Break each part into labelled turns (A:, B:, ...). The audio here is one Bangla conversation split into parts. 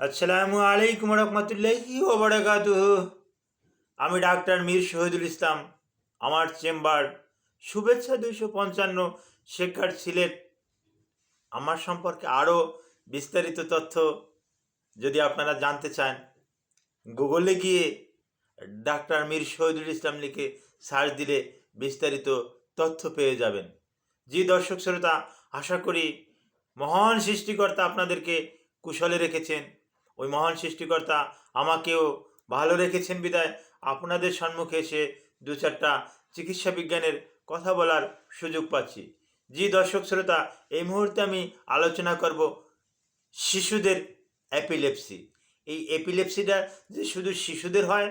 A: আসসালামু আলাইকুম রহমতুল্লাহি ওবরাকাতুহ আমি ডাক্তার মীর শহীদুল ইসলাম, আমার চেম্বার শুভেচ্ছা দুইশো পঞ্চান্ন শেখার সিলেট। আমার সম্পর্কে আরও বিস্তারিত তথ্য যদি আপনারা জানতে চান, গুগলে গিয়ে ডাক্তার মীর শহীদুল ইসলাম লিখে সার্চ দিলে বিস্তারিত তথ্য পেয়ে যাবেন। জি দর্শক শ্রোতা, আশা করি মহান সৃষ্টিকর্তা আপনাদেরকে কুশলে রেখেছেন। ওই মহান সৃষ্টিকর্তা আমাকেও ভালো রেখেছেন বিদায়। আপনাদের সম্মুখে এসে দু চারটা চিকিৎসা বিজ্ঞানের কথা বলার সুযোগ পাচ্ছি। জি দর্শক শ্রোতা, এই মুহূর্তে আমি আলোচনা করব শিশুদের অ্যাপিলেপসি এই এপিলেপসিটা যে শুধু শিশুদের হয়,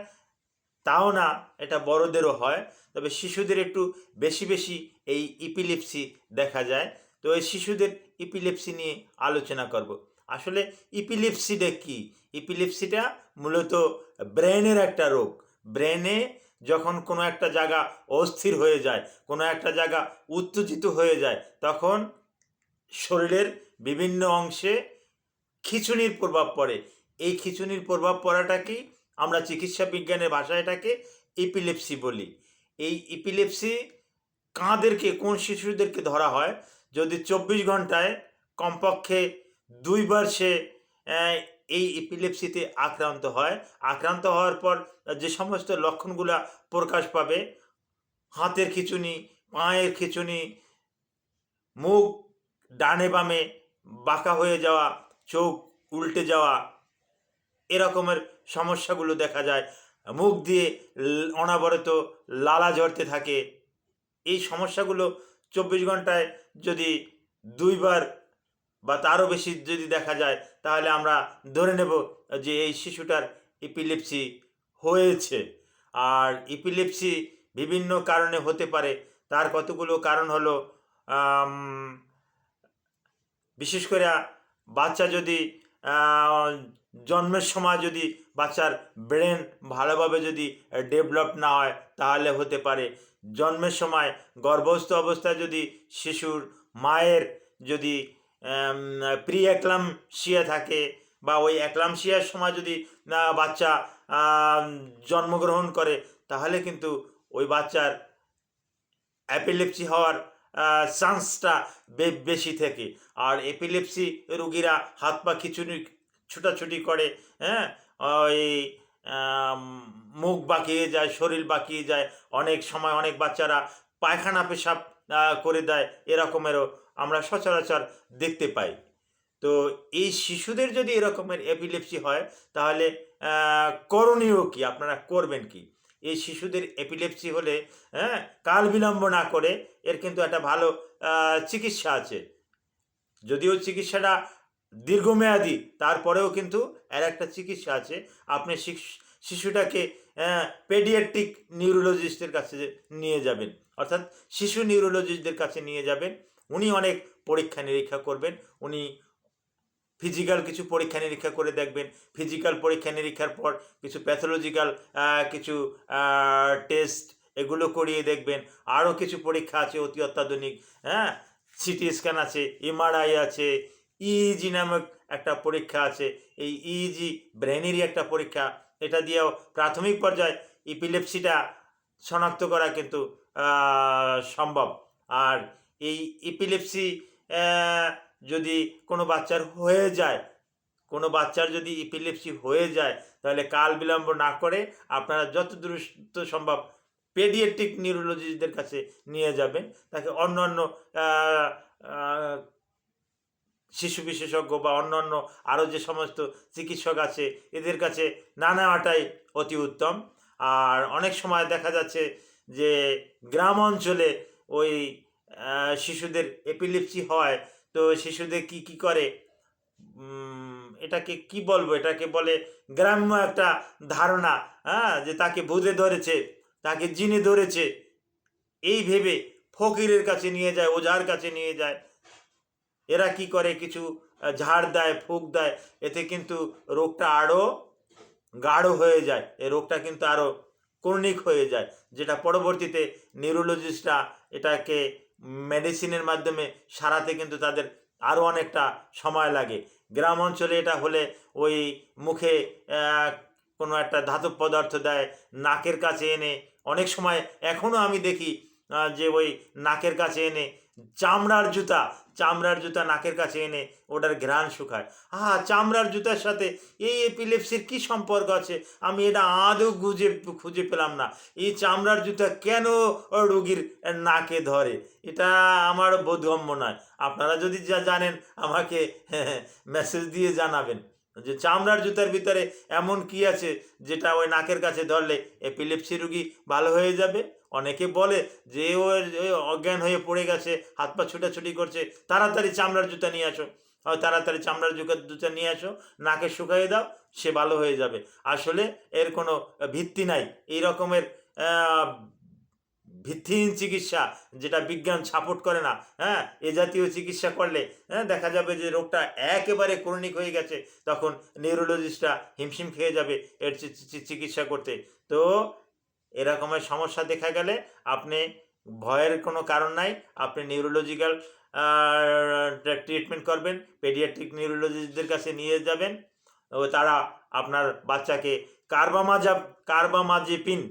A: তাও না, এটা বড়দেরও হয়। তবে শিশুদের একটু বেশি বেশি এই ইপিলেপসি দেখা যায়। তো এই শিশুদের ইপিলেপসি নিয়ে আলোচনা করব। আসলে ইপিলেপসিটা কি? ইপিলেপসিটা মূলত ব্রেনের একটা রোগ। ব্রেনে যখন কোনো একটা জায়গা অস্থির হয়ে যায়, কোনো একটা জায়গা উত্তেজিত হয়ে যায়, তখন শরীরের বিভিন্ন অংশে খিঁচুনির প্রভাব পড়ে। এই খিঁচুনির প্রভাব পড়াটাকেই আমরা চিকিৎসা বিজ্ঞানের ভাষায় এটাকে ইপিলেপসি বলি। এই ইপিলেপসি কাঁদেরকে কোন শিশুদেরকে ধরা হয়? যদি চব্বিশ ঘন্টায় কমপক্ষে দুইবার সে এই ইপিলেপসিতে আক্রান্ত হয়। আক্রান্ত হওয়ার পর, যে সমস্ত লক্ষণগুলা প্রকাশ পাবে, হাতের খিচুনি, পায়ের খিচুনি, মুখ, ডানে বামে বাঁকা হয়ে যাওয়া, চোখ উল্টে যাওয়া, এরকমের সমস্যাগুলো দেখা যায়। মুখ দিয়ে অনাবরত লালা ঝরতে থাকে। এই সমস্যাগুলো চব্বিশ ঘন্টায় যদি দুইবার বা তারও বেশি যদি দেখা যায়, তাহলে আমরা ধরে নেব যে এই শিশুটার ইপিলিপসি হয়েছে। আর ইপিলিপসি বিভিন্ন কারণে হতে পারে। তার কতগুলো কারণ হলো বিশেষ করে বাচ্চা যদি জন্মের সময় যদি বাচ্চার ব্রেন ভালোভাবে যদি ডেভেলপ না হয়, তাহলে হতে পারে। জন্মের সময় গর্ভস্থ অবস্থায় যদি শিশুর মায়ের যদি প্রি একলামশিয়া থাকে বা ওই একলামশিয়ার সময় যদি বাচ্চা জন্মগ্রহণ করে, তাহলে কিন্তু ওই বাচ্চার অ্যাপিলেপসি হওয়ার চান্সটা বেশি থাকে। আর এপিলেপসি রুগীরা হাত পা খিচুনি ছুটাছুটি করে হ্যাঁ? ওই মুখ বাঁকিয়ে যায়, শরীর বাঁকিয়ে যায়, অনেক সময় অনেক বাচ্চারা পায়খানা পেশাব করে দেয়, এরকমেরও আমরা সচরাচর দেখতে পাই। তো এই শিশুদের যদি এরকমের এপিলেপসি হয়, তাহলে করণীয় কি? আপনারা করবেন কি? এই শিশুদের এপিলেপসি হলে হ্যাঁ কাল বিলম্ব না করে এর কিন্তু একটা ভালো চিকিৎসা আছে। যদিও চিকিৎসাটা দীর্ঘমেয়াদী, তারপরেও কিন্তু এর একটা চিকিৎসা আছে। আপনি শিশ- শিশুটাকে পেডিয়াট্রিক নিউরোলজিস্টের কাছে নিয়ে যাবেন। অর্থাৎ শিশু নিউরোলজিস্টদের কাছে নিয়ে যাবেন। উনি অনেক পরীক্ষা নিরীক্ষা করবেন, উনি ফিজিক্যাল কিছু পরীক্ষা নিরীক্ষা করে দেখবেন। ফিজিক্যাল পরীক্ষা নিরীক্ষার পর কিছু প্যাথোলজিক্যাল কিছু টেস্ট এগুলো করিয়ে দেখবেন। আরও কিছু পরীক্ষা আছে অতি অত্যাধুনিক হ্যাঁ? সিটি স্ক্যান আছে এমআরআই আছে ইইজি নামক একটা পরীক্ষা আছে। এই ইইজি ব্রেনেরই একটা পরীক্ষা। এটা দিয়েও প্রাথমিক পর্যায়ে ইপিলেপসিটা শনাক্ত করা কিন্তু সম্ভব। আর এই ইপিলেপসি যদি কোনো বাচ্চার হয়ে যায়, কোনো বাচ্চার যদি ইপিলেপসি হয়ে যায়, তাহলে কাল বিলম্ব না করে আপনারা যত দ্রুত সম্ভব পেডিয়াট্রিক নিউরোলজিস্টদের কাছে নিয়ে যাবেন। তাকে অন্য অন্য শিশু বিশেষজ্ঞ বা অন্যান্য আরও যে সমস্ত চিকিৎসক আছে, এদের কাছে না নেওয়াটাই অতি উত্তম। আর অনেক সময় দেখা যাচ্ছে যে গ্রাম অঞ্চলে ওই শিশুদের এপিলিপসি হয়, তো শিশুদের কি কি করে? এটাকে কি বলব? এটাকে বলে গ্রাম্য একটা ধারণা হ্যাঁ যে তাকে ভূতে ধরেছে, তাকে জিনে ধরেছে। এই ভেবে ফকিরের কাছে নিয়ে যায়, ওঝার কাছে নিয়ে যায়। এরা কি করে? কিছু ঝাড় দেয়, ফুক দেয়। এতে কিন্তু রোগটা আরও গাঢ় হয়ে যায়। এই রোগটা কিন্তু আরও ক্রনিক হয়ে যায়, যেটা পরবর্তীতে নিউরোলজিস্টরা এটাকে মেডিসিনের মাধ্যমে সারাতে কিন্তু তাদের আরও অনেকটা সময় লাগে। গ্রাম অঞ্চলে এটা হলে ওই মুখে কোনো একটা ধাতব পদার্থ দেয়, নাকের কাছে এনে, অনেক সময় এখনও আমি দেখি যে ওই নাকের কাছে এনে চামড়ার জুতা চামড়ার জুতা নাকের কাছে এনে ওটার ঘ্রাণ শুকায়। আহা, চামড়ার জুতার সাথে এই এপিলেপসির কি সম্পর্ক আছে? আমি এটা আদৌ গুজে খুঁজে পেলাম না। এই চামড়ার জুতা কেন রোগীর নাকে ধরে? এটা আমার বোধগম্য নয়। আপনারা যদি যা জানেন, আমাকে মেসেজ দিয়ে জানাবেন যে চামড়ার জুতার ভিতরে এমন কি আছে যেটা ওই নাকের কাছে ধরলে এপিলেপসি রুগী ভালো হয়ে যাবে? অনেকে বলে যে ও ওই অজ্ঞান হয়ে পড়ে গেছে, হাত পা ছুটাছুটি করছে, তাড়াতাড়ি চামড়ার জুতা নিয়ে আসো। হয় তাড়াতাড়ি চামড়ার জুতা জুতা নিয়ে আসো, নাকে শুকাইয়ে দাও, সে ভালো হয়ে যাবে। আসলে এর কোনো ভিত্তি নাই। এই রকমের ভিত্তিহীন চিকিৎসা যেটা বিজ্ঞান সাপোর্ট করে না হ্যাঁ? এ জাতীয় চিকিৎসা করলে হ্যাঁ? দেখা যাবে যে রোগটা একেবারে ক্রনিক হয়ে গেছে, তখন নিউরোলজিস্টরা হিমশিম খেয়ে যাবে এর চিকিৎসা করতে। তো এরকমের সমস্যা দেখা গেলে আপনি ভয়ের কোনো কারণ নাই, আপনি নিউরোলজিক্যাল ট্রিটমেন্ট করবেন পেডিয়াট্রিক নিউরোলজিস্টদের কাছে নিয়ে যাবেন, ও তারা আপনার বাচ্চাকে কার্বামাজা কার্বামাজেপিন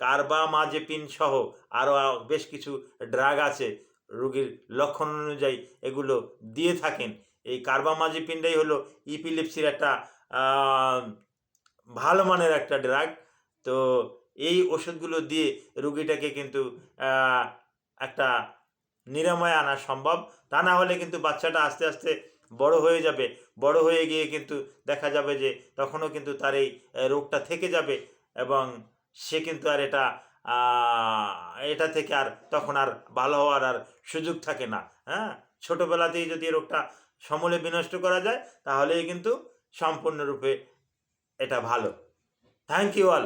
A: কার্বামাজেপিন সহ আরও বেশ কিছু ড্রাগ আছে, রোগীর লক্ষণ অনুযায়ী এগুলো দিয়ে থাকেন। এই কার্বামাজেপিনটাই হলো ইপিলিপসির একটা ভালো মানের একটা ড্রাগ তো এই ওষুধগুলো দিয়ে রুগীটাকে কিন্তু একটা নিরাময় আনা সম্ভব। তা না হলে কিন্তু বাচ্চাটা আস্তে আস্তে বড় হয়ে যাবে। বড় হয়ে গিয়ে কিন্তু দেখা যাবে যে তখনও কিন্তু তার এই রোগটা থেকে যাবে এবং সে কিন্তু আর এটা এটা থেকে আর তখন আর ভালো হওয়ার আর সুযোগ থাকে না। হ্যাঁ? ছোটোবেলাতেই যদি এই রোগটা সমূলে বিনষ্ট করা যায়, তাহলেই কিন্তু সম্পূর্ণরূপে এটা ভালো। Thank you all